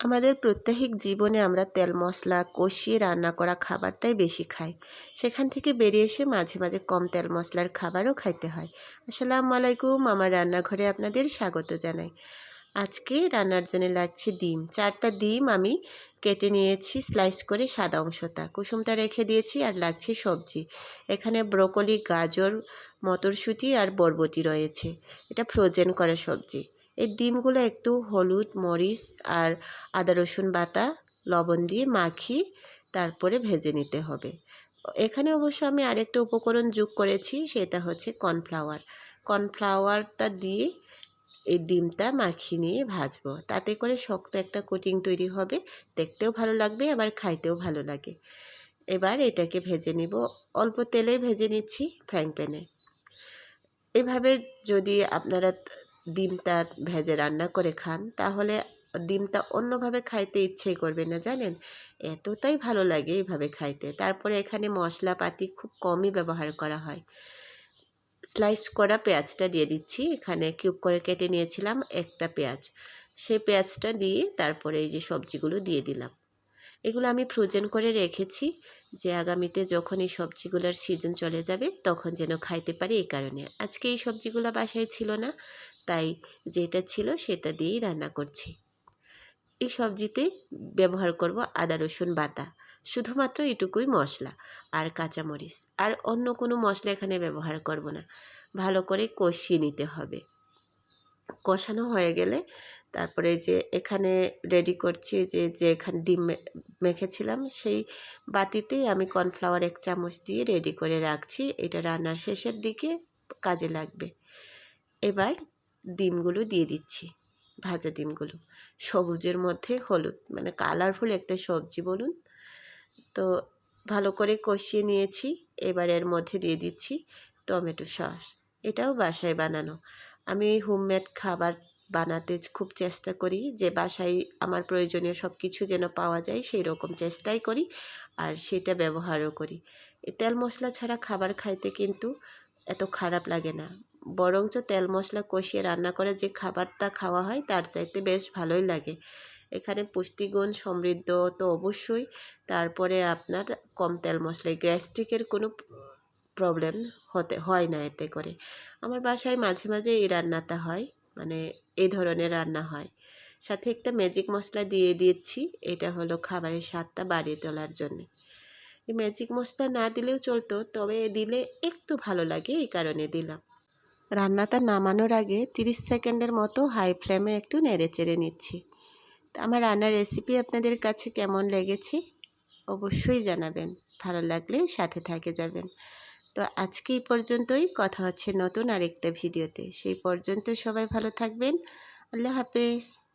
আমাদের প্রত্যাহিক জীবনে আমরা তেল, মশলা, কষিয়ে রান্না করা খাবারটাই বেশি খাই। সেখান থেকে বেরিয়ে এসে মাঝে মাঝে কম তেল, মশলার খাবারও খাইতে হয়। আসসালামু আলাইকুম, আমার রান্নাঘরে আপনাদের স্বাগত জানাই। আজকে রান্নার জন্য লাগছে ডিম। চারটা ডিম আমি কেটে নিয়েছি, স্লাইস করে সাদা অংশটা। কুসুমটা রেখে দিয়েছি আর লাগছে সবজি। এখানে ব্রোকলি, গাজর, মটরশুঁটি আর বরবটি রয়েছে। এটা ফ্রোজেন করা সবজি। এই ডিমগুলো একটু হলুদ, মরিচ আর আদা, রসুন বাটা, লবণ দিয়ে মাখিয়ে তারপরে ভেজে নিতে হবে। এখানে অবশ্য আমি আরেকটা উপকরণ যোগ করেছি, সেটা হচ্ছে কর্নফ্লাওয়ার। কর্নফ্লাওয়ারটা দিয়ে এই ডিমটা মাখিয়ে নিয়ে ভাজবো। তাতে করে শক্ত একটা কোটিং তৈরি হবে, দেখতেও ভালো লাগবে, আবার খাইতেও ভালো লাগে। এবার এটাকে ভেজে নিব। অল্প তেলেই ভেজে নিচ্ছি ফ্রাইং প্যানে। এভাবে যদি আপনারা ডিমটা ভেজে রান্না করে খান, তাহলে ডিমটা অন্যভাবে খাইতে ইচ্ছে করবে না, জানেন? এতটাই ভালো লাগে এইভাবে খাইতে। তারপরে এখানে মশলাপাতি খুব কমই ব্যবহার করা হয়। স্লাইস করা পেঁয়াজটা দিয়ে দিচ্ছি, এখানে কিউব করে কেটে নিয়েছিলাম একটা পেঁয়াজ। সেই পেঁয়াজটা দিয়ে তারপরে এই যে সবজিগুলো দিয়ে দিলাম। এগুলো আমি ফ্রোজেন করে রেখেছি যে আগামীতে যখন এই সবজিগুলোর সিজন চলে যাবে, তখন যেন খাইতে পারি এই কারণে। আজকে এই সবজিগুলো বাসায় ছিল না তাই যেটা ছিল সেটা দিয়েই রান্না করছি। এই সবজিতে ব্যবহার করব আদা, রসুন, বাটা। শুধুমাত্র এটুকুই মশলা আর কাঁচামরিচ। আর অন্য কোনো মশলা এখানে ব্যবহার করব না। ভালো করে কষিয়ে নিতে হবে। কষানো হয়ে গেলে তারপরে যে এখানে রেডি করছি যে যে এখানে ডিম মেখেছিলাম সেই বাতিতেই আমি কর্নফ্লাওয়ার এক চামচ দিয়ে রেডি করে রাখছি। এটা রান্নার শেষের দিকে কাজে লাগবে। এবার ডিমগুলো দিয়ে দিচ্ছি, ভাজা ডিমগুলো। সবুজের মধ্যে হলুদ মানে কালারফুল একটা সবজি বলুন। তো ভালো করে কষিয়ে নিয়েছি, এবার এর মধ্যে দিয়ে দিচ্ছি টমেটো সস। এটাও বাসায় বানানো। আমি হোমমেড খাবার বানাতে খুব চেষ্টা করি যে বাসায় আমার প্রয়োজনীয় সব কিছু যেন পাওয়া যায় সেই রকম চেষ্টাই করি আর সেটা ব্যবহারও করি। তেল মশলা ছাড়া খাবার খাইতে কিন্তু এত খারাপ লাগে না। বরঞ্চ তেল মশলা কষিয়ে রান্না করে যে খাবারটা খাওয়া হয়, তার চাইতে বেশ ভালোই লাগে। এখানে পুষ্টিগুণ সমৃদ্ধ তো অবশ্যই। তারপরে আপনার কম তেল মশলায় গ্যাস্ট্রিকের কোনো প্রবলেম হতে, হয় না এতে করে। আমার বাসায় মাঝে মাঝে এই রান্নাটা হয় মানে এই ধরনের রান্না হয়। সাথে একটা ম্যাজিক মশলা দিয়ে দিচ্ছি এটা হলো খাবারের স্বাদটা বাড়িয়ে তোলার জন্যে। এই ম্যাজিক মশলা না দিলেও চলতো, তবে দিলে একটু ভালো লাগে, এই কারণে দিলাম। রান্নাটা নামানোর আগে 30 সেকেন্ডের মতো হাই ফ্লেমে একটু নেড়ে চেড়ে নিচ্ছি। আমার রান্নার রেসিপি আপনাদের কাছে কেমন লেগেছে? অবশ্যই জানাবেন। ভালো লাগলে সাথে থাকে যাবেন। তো আজকে এই পর্যন্তই। কথা হচ্ছে নতুন আরেকটা ভিডিওতে। সেই পর্যন্ত সবাই ভালো থাকবেন। আল্লাহ হাফেজ।